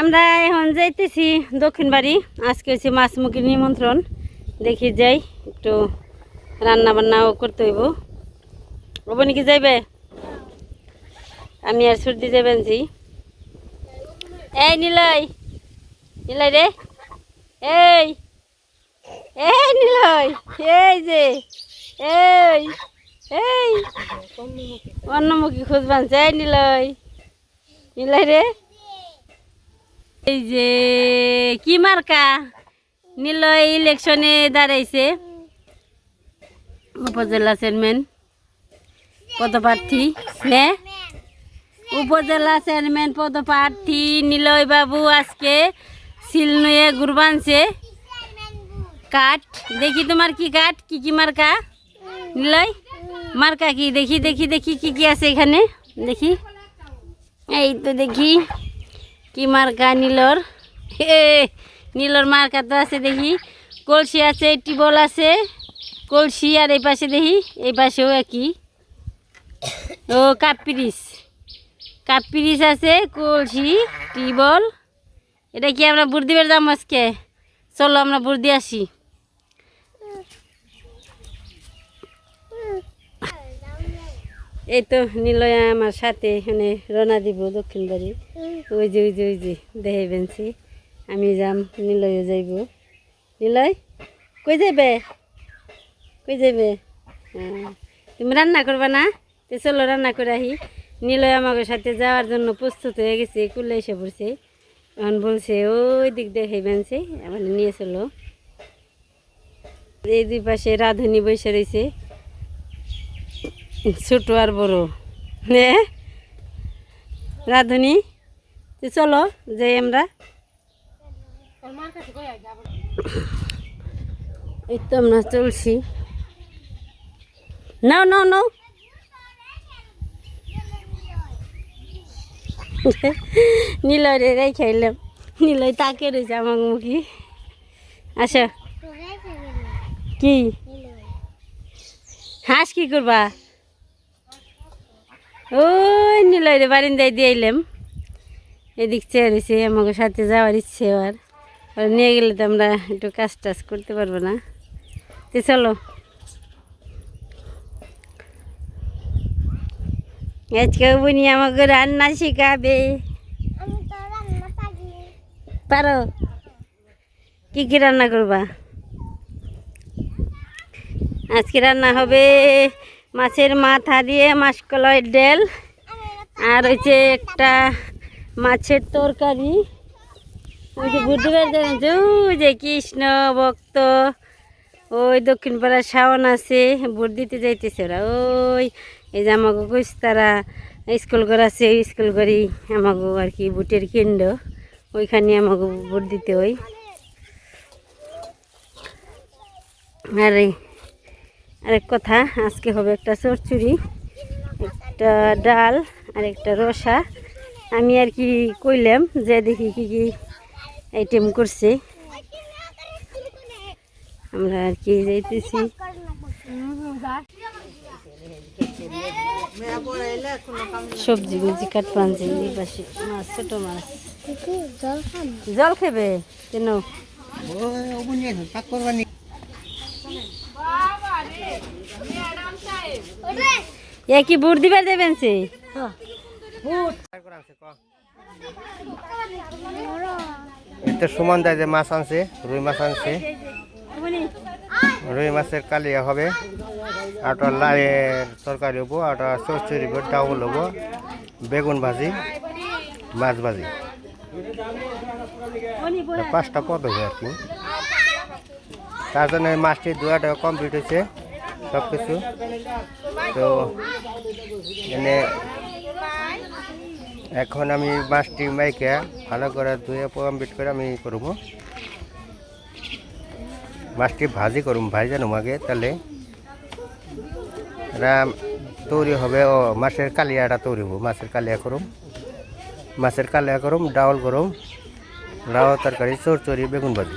আমরা এখন যাইতেছি দক্ষিণ বাড়ি। আজকে হচ্ছে মাছ মুখের নিমন্ত্রণ। দেখি যাই, একটু রান্না বান্নাও করতে হইব। ওবনি কি যাইবে? আমি আর সর্দি যাবেন জি। এই নিলয় নিলয় রে। এই এই নিলয়, এই যে, এই এই। অন্যমুখী খুঁজবান চাই নিলয়। রে এই যে, কি মার্কা? নিলয় ইলেকশনে দাঁড়াইছে। উপজেলা চেয়ারম্যান, পদপ্রার্থী, নে। উপজেলা চেয়ারম্যান, পদপ্রার্থী নিলয় বাবু আজকে সিল নয়ে গুরবানছে কাঠ, দেখি তোমার কি কাঠ, কি কি মার্কা? নিলয়, মার্কা কি? দেখি দেখি দেখি, কি কি আছে এখানে? দেখি। এই তো দেখি কি মার্কা নীলর। নীলর মার্কা তো আছে দেখি। কলসি আছে টিবল আছে। কলসি আর এই পাশে দেখি, এই পাশেও একই। ও, কাপ পিরিস কাপ পিরিস আছে, কলসি টিবল এটা কি আমরা বুট দিবার দাম আজকে? চলো আমরা বুট দিয়ে আসি। এই তো নিলয়া আমার সাথে এখানে রওনা দিব দক্ষিণ বাড়ি। ওই যে ওই যে ওই যে, দেহে বেঞ্চি। আমি যাম, নিলয়ও যাইব। নিলয়, কই যাবে কই যাবে হ্যাঁ। তুমি রান্না করবা না? তো চলো রান্না করে আহি। নিলয় আমাকে সাথে যাওয়ার জন্য প্রস্তুত হয়ে গেছে কুলে এসে পড়ছে। এখন বলছে, ওই দিক দেখে বেঞ্চে আমার নিয়ে চলো। এই দুই পাশে রাঁধুনি বসে রয়েছে। ছোট আর বড়। নে। রাধুনি চলো, যাই আমরা। এই তো আমরা চলছি। নাও নাও নাও। নিলয় রে খাইলাম। নিলয় তাকে রয়েছে আমার মুখি। আচ্ছা কি? হাঁস কি করবা? ওই নিলয় রে বারিন্দায় দিয়ে এলাম এদিক চেয়ে রয়েছে আমাকে সাথে যাওয়ার ইচ্ছে আর আর নিয়ে গেলে তো আমরা একটু কাজ টাজ করতে পারব না। তো চলো। আজকে বুনি আমাকে রান্না শেখাবে। পারো? কি কি রান্না করবা? আজকে রান্না হবে মাছের মাথা দিয়ে মাসকলাইয়ের ডেল। আর হচ্ছে একটা মাছের তরকারি। ওই যে বুধবার জানেন যে ওই যে কৃষ্ণ ভক্ত। ওই দক্ষিণ পাড়ার শাওন আছে, ভোট দিতে যাইতেছে ওরা। ওই, এই যে আমাকে কইস তারা স্কুল ঘর আছে, ওই স্কুল ঘরই আমাকে আর কি বুটের কেন্দ্র। ওইখানে আমাকে ভোট দিতে ওই আর আরেক কথা, আজকে হবে একটা চরচুরি একটা ডাল আর একটা রসা। আমি আর কি কইলাম যে দেখি কি কি আইটেম করছে। আমরা আর কি যাইতেছি। সবজি এই পাশে মাছ, ছোট মাছ। জল খেবে? কেন? এ কি বুট দিবার দেবেন সে সুমন দেয় যে মাছ আনছে, রুই মাছ আনছে। রুই মাছের কালিয়া হবে। আটা লাইয়ের তরকারি হব, আটা চচ্চড়ি হব, ডাউল হব, বেগুন ভাজি, মাছ ভাজি। পাঁচটা পদ হবে আর কি। তার জন্য মাছটি দুয়াটা কমপ্লিট হয়েছে, সব কিছু। তো, এনে এখন আমি মাছটি মাইকে ভালো করে ধুয়ে কমপ্লিট করে আমি করব। মাছটি ভাজি করুম, ভাজি জানুম আগে তাহলে তৈরি হবে, ও মাছের কালিয়াটা তৈরি হব মাছের কালিয়া করুম। মাছের কালিয়া করুম, ডাউল করুম, লাউ তরকারি, চরচড়ি, বেগুন ভাজি।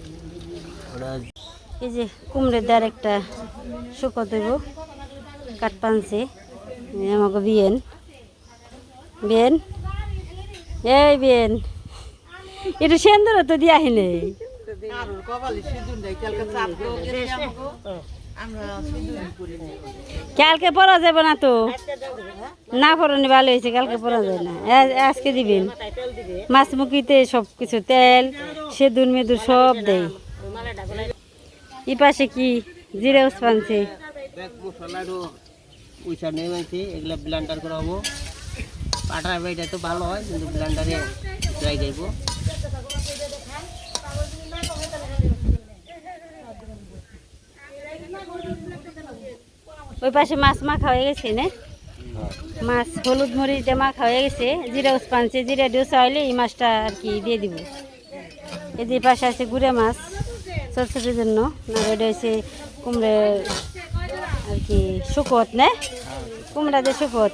এই যে কুমড়ের দ্বার একটা শুকো দেব কাঠ আমাকে বিয়েন। বিয়েন? এই বিয়েন। একটু সেন্দুর তো দিয়া হিনে কালকে পরা যাব না তো? না পরানি ভালো হয়েছে, কালকে পরা যায় না। আজ- আজকে দিবেন মাছ মুখিতে সব কিছু তেল সেদুর মেদুর সব দেয় পাশে কি জিরে উসপানছে ব্যাগ মশলারও পয়সা নেই মানছি এগুলো ব্লেন্ডার করা হব। পাটার তো ভালো হয় কিন্তু ব্লেন্ডারে ট্রাই যাইব ওই পাশে মাছ মাখা হয়ে গেছে না? মাছ হলুদ মরিচ দিয়ে মাখা হয়ে গেছে জিরা উসপানছে জিরা ডোসা হইলে এই মাছটা আর কি দিয়ে দিব। এই যে পাশে আছে গুড়ে মাছ। চরচড়ির জন্য। না এটা হচ্ছে কুমড়ে আর কি শুকত না? কুমড়া দিয়ে শুকত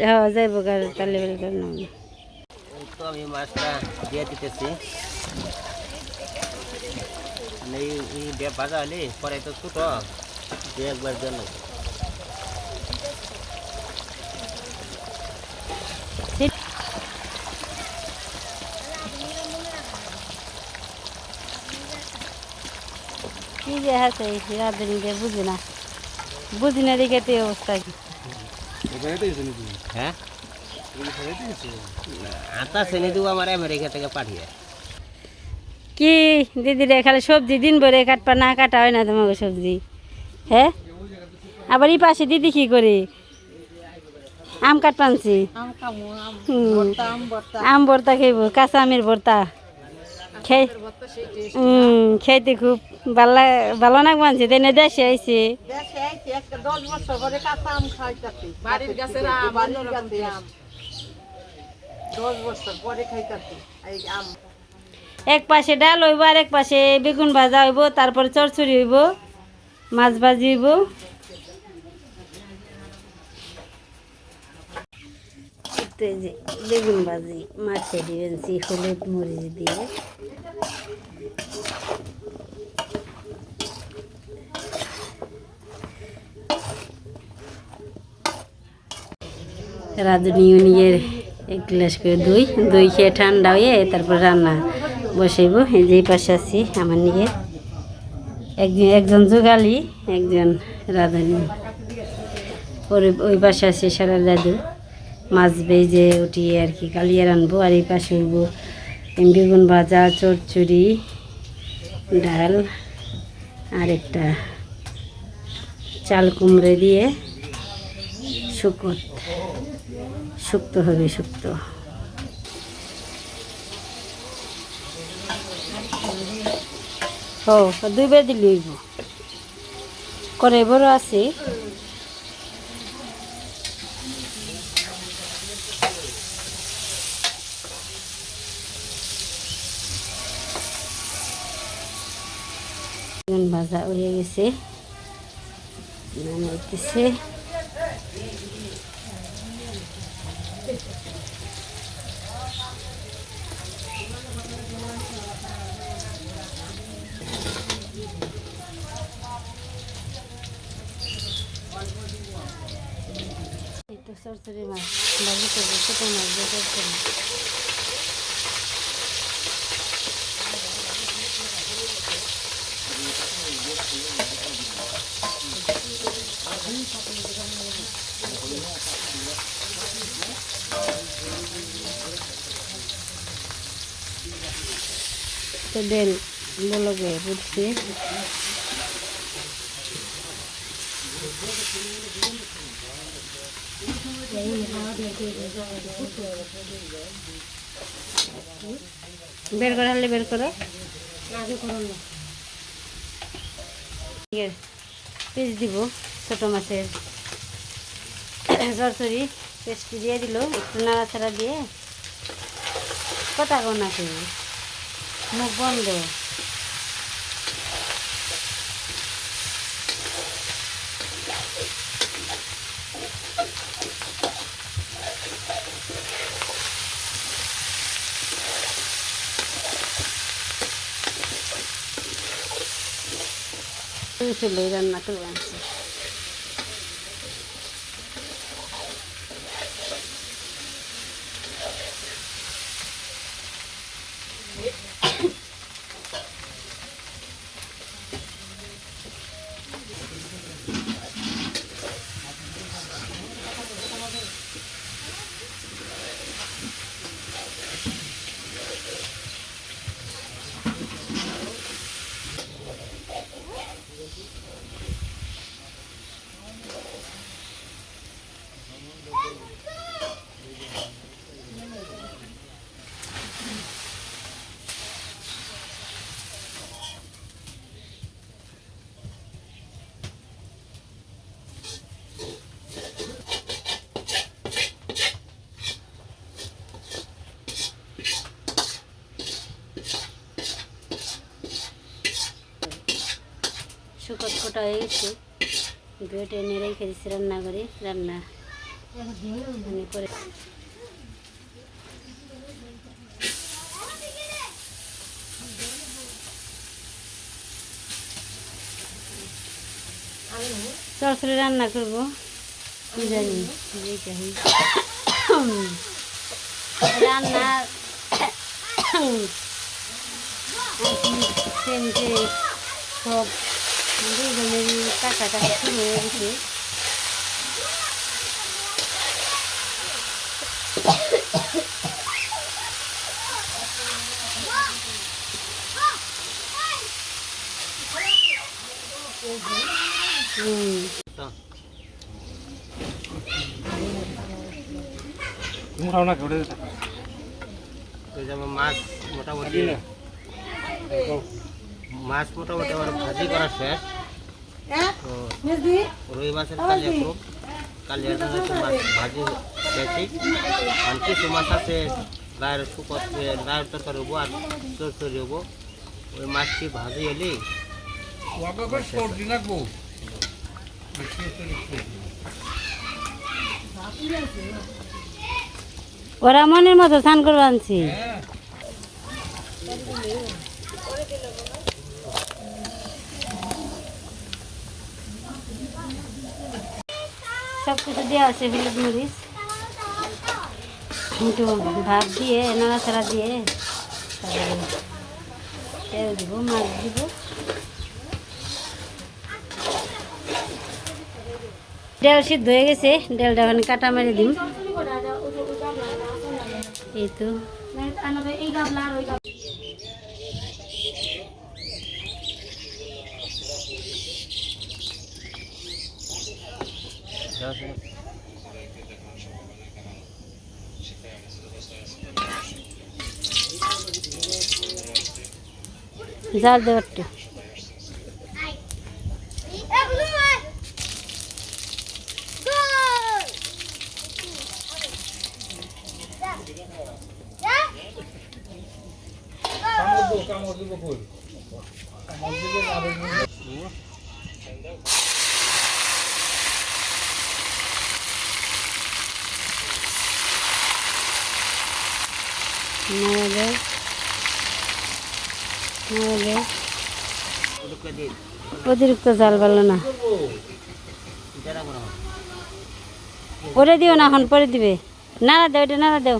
হ্যাঁ যাইব তাহলে তো আমি মাছটা দিয়ে দিতেছি। মানে এই এই দিয়ে ভাজা হলে পরে তো ছোটো দিয়ে একবার জন্য কি যে আছে রাধুনি দিয়ে বুঝি না বুঝি না দেখে তো এই অবস্থা কি হ্যাঁ আটা শ্রেণি দেবো আমার আমেরিকা থেকে পাঠিয়ে কি? দিদি রে খালি সবজি দিন ভরে কাটপা না কাটা হয় না তোমাকে সবজি। হ্যাঁ? আবার এই পাশে দিদি কি করে? আম কাট পানছি আম ভর্তা খাইব কাঁচা আমের ভর্তা। খেয়ে হুম খেতে খুব ভালো লাগ- ভালো নাক মানছে তাই না দেশে আইছে। দশ বছর পরে খাইতাছি এই আম। এক পাশে ডাল হইব আর এক পাশে বেগুন ভাজা হইব, তারপরে চরচড়ি হইব, মাছ ভাজি হইব। বেগুন ভাজি, মাছে দিবেনছি হলুদ মরিচ দিয়ে। রাঁধুনি উনিয়ের এক গ্লাস করে দই দই খেয়ে ঠান্ডা হয়ে তারপর রান্না। বসাইব। এই যে পাশে আছি আমার নিয়ে। একজন একজন যোগালি, একজন রাঁধুনি। ওর ওই পাশে আছে সারা দাদু। মাছ বেজে উঠিয়ে আর কি কালিয়ে রানবো আর এই পাশে হইব বেগুন ভাজা, চচ্চড়ি, ডাল আর একটা চাল কুমড়ে দিয়ে শুকত। শুক্ত হবে শুক্তো। ও দুইবার দিলে হইব করে এবারও আছে। ভাজা হয়ে গেছে। নামাইতেছে চরচড়ি মাছ। ভাজি করব ছোটো মাছ দিয়ে চরচড়ি তো বলকে বুঝছি। বের করে হলে বের করো। পিস দিব, ছোট মাছের। সরসরি পেস্টটি দিয়ে দিল, একটু নাড়াচাড়া দিয়ে। কথা কো নাকি মুখ বন্ধ। ছিল রান্না করে আনছি শুকট কোটা হয়ে গেছে গ্রেট এনে রেখে দিচ্ছি রান্না করে রান্না করে সরাসরি রান্না করব। জানি। রান্না সব দুজনের টাকা টাকা শুরু হয়ে গেছে মাছ মোটামুটি মাছ মোটামুটি আমার ভাজি করা শেষ। রুই মাছের কালিয়া খুব। কালিয়ার জন্য একটু মাছ ভাজি বেশি আর কিছু মাছ আছে গায়ের শুকত গায়ের তরকারি হব আর চরচরি হব। ওই মাছটি ভাজি এলি ওরা মনের মতো স্নান করব সব কিছু দেওয়া আছে, হলুদ মরিচ। একটু ভাত দিয়ে, নাড়াচাড়া দিয়ে তেল দিব, মাছ দিব। ডাল সিদ্ধ হয়ে গেছে, ডালটা ওখানে কাটা মেরে দিম। এই তো। Güzel de örttü. Kamu bukan mau dulu pun. Kamu নাড়া দেয় অতিরিক্ত জাল ভালো না। পরে দিও না এখন, পরে দিবে। নাড়া দেও, এটা নাড়া দেও।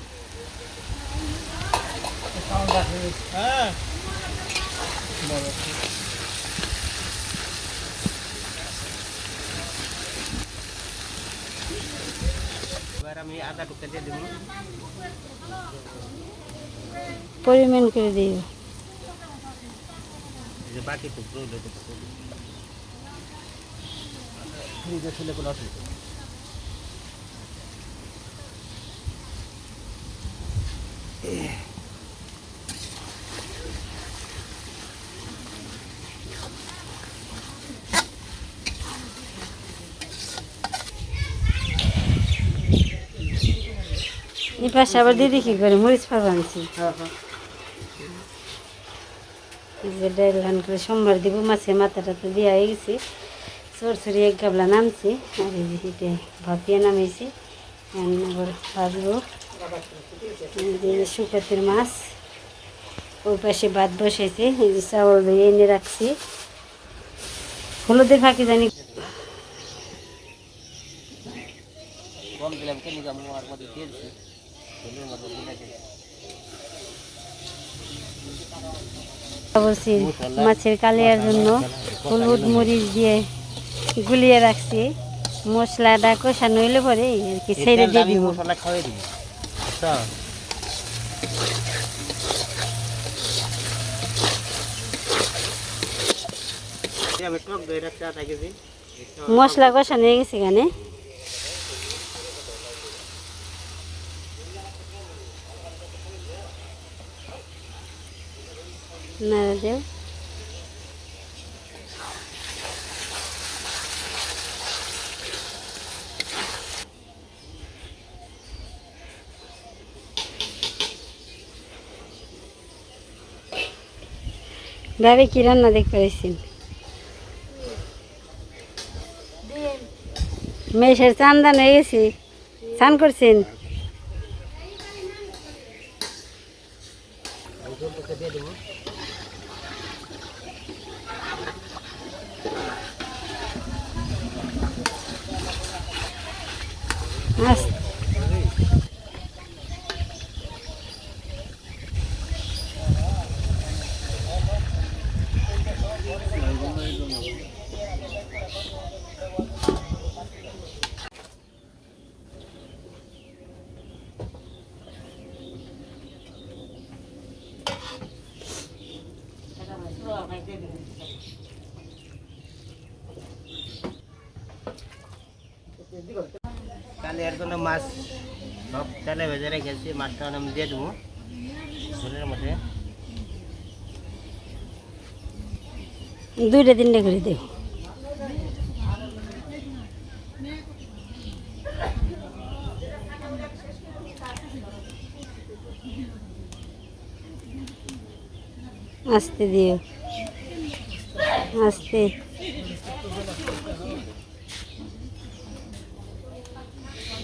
আমি আদা টুকে দিয়ে দেবো। পরিমাণ করে দিও যে বাকি টুকরো হলো টুকরো ফ্রিজে ছেলে কোনো অসুবিধা নেই। এই পাশে আবার দিদি কি করে, মরিচ পার আনছি। যে রান করে সোমবার দিব, মাছের মাথাটা তো দেওয়া হয়ে গেছি। চুরি এক গাবলা নামছি, আর এই যে ভাপিয়ে নামিয়েছি আবার ভাজবো। শুকাতের মাছ, ওই পাশে ভাত বসেছে এই যে চাউল ধুয়ে এনে রাখছি। হলুদের ফাঁকি জানি গম দিলাম, কেন মাছের কালিয়ার জন্য হলুদ মরিচ দিয়ে গুলিয়ে রাখছি। মশলাটা কষানো হইলে পরে আর কি ছেড়ে দিয়ে দিব। মশলা খাওয়াই কেজি মশলা কষানো হয়ে গেছে এখানে। নাড়া দেও ভাবে কি রান্না দেখতে পাইছেন মেয়ের চান্দান হয়ে গেছি স্নান করছেন আস- কালে এর মাছ সব তেলে ভেজে রেখেছি, মাছটা আমি দিয়ে দেবো। ঝোলের মধ্যে। দুইটা তিনটে করে দেব আস্তে দিও। আস্তে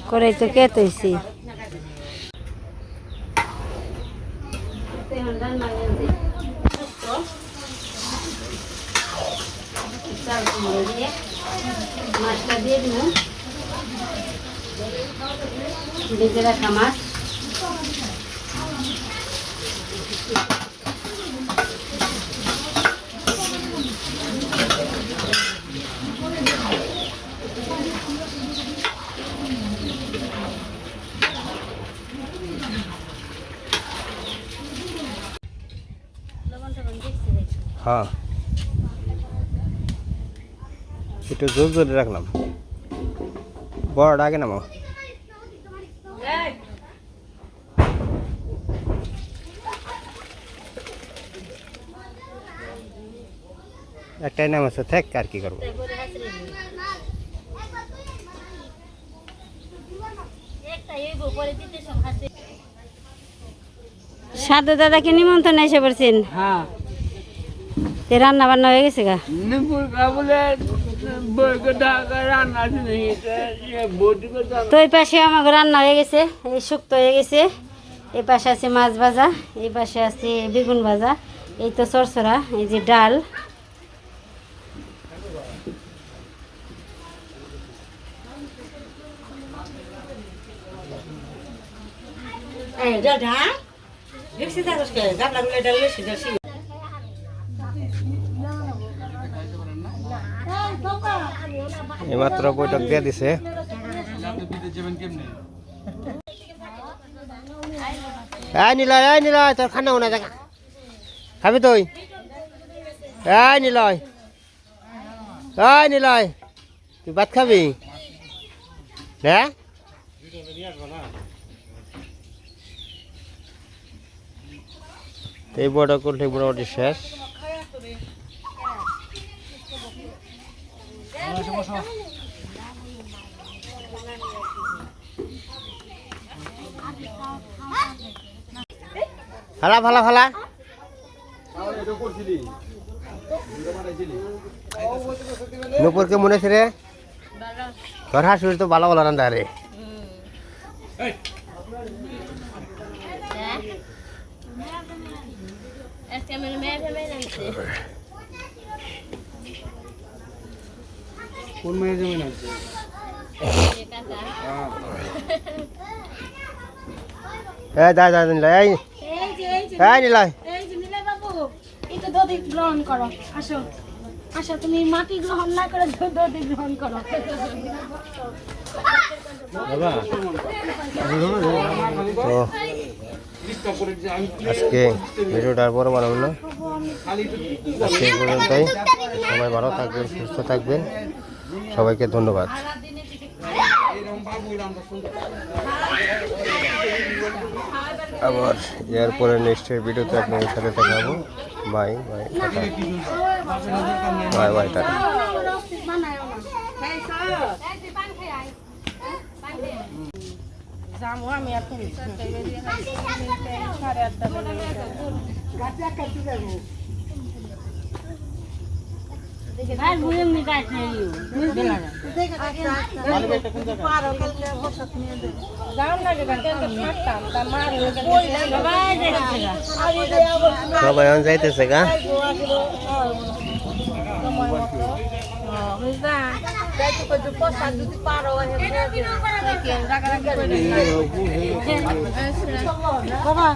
করাই তো কে তৈছি চাল কুমড়ো দিয়ে মাছটা দিয়ে দিব ভেজে রাখা মাছ হ্যাঁ। একটু জোর জোরে রাখলাম। বড়টা আগে নামাও। একটাই নাম আছে থাক আর কি করব? সাধু দাদাকে নিমন্ত্রণ এসে পড়ছেন। হ্যাঁ। রান্না বান্না হয়ে গেছে গা? করতে তো এই পাশে আমার রান্না হয়ে গেছে এই শুক্তো হয়ে গেছে এই পাশে আছে মাছ ভাজা এই পাশে আছে বেগুন ভাজা এই তো চরচরা এই যে ডাল। এইমাত্র বৈঠক দিয়ে দিছে। এই নিলয় এই নিলয় তোর খানা উনা দেখা খাবি তুই। এই নিলয়। এই নিলয়, তুই ভাত খাবি? হ্যাঁ এই বড় করলে মোটামুটি শেষ। ফালা ফালা ফালা নুপুরকে মনে আছে রে? তোর তো ভালো ভালো রান্না রে। মেয়ে ভেবে কোন মেয়ের জমি আছে এই দা দা নিলাই এই এই যে নিলাই এই যে বাবু দধি গ্রহণ করো আসো। আসো তুমি মাটি গ্রহণ না করে দধি গ্রহণ করো। তো আজকে ভিডিওটা বড় বানাবো না। আজকে পর্যন্তই। সবাই ভালো থাকবেন সুস্থ থাকবেন। সবাইকে ধন্যবাদ। আবার এরপরে নেক্সট ভিডিওতে আপনাদের সাথে দেখা বাই বাই বাই বাই টাটা। যাব আমি এখন সাড়ে আটটা আর বুড়ি এমনি কাজ নেই যাওয়ার লাগে থাকতাম তা মার সবাই এখন যাইতেছে গা। বাবা।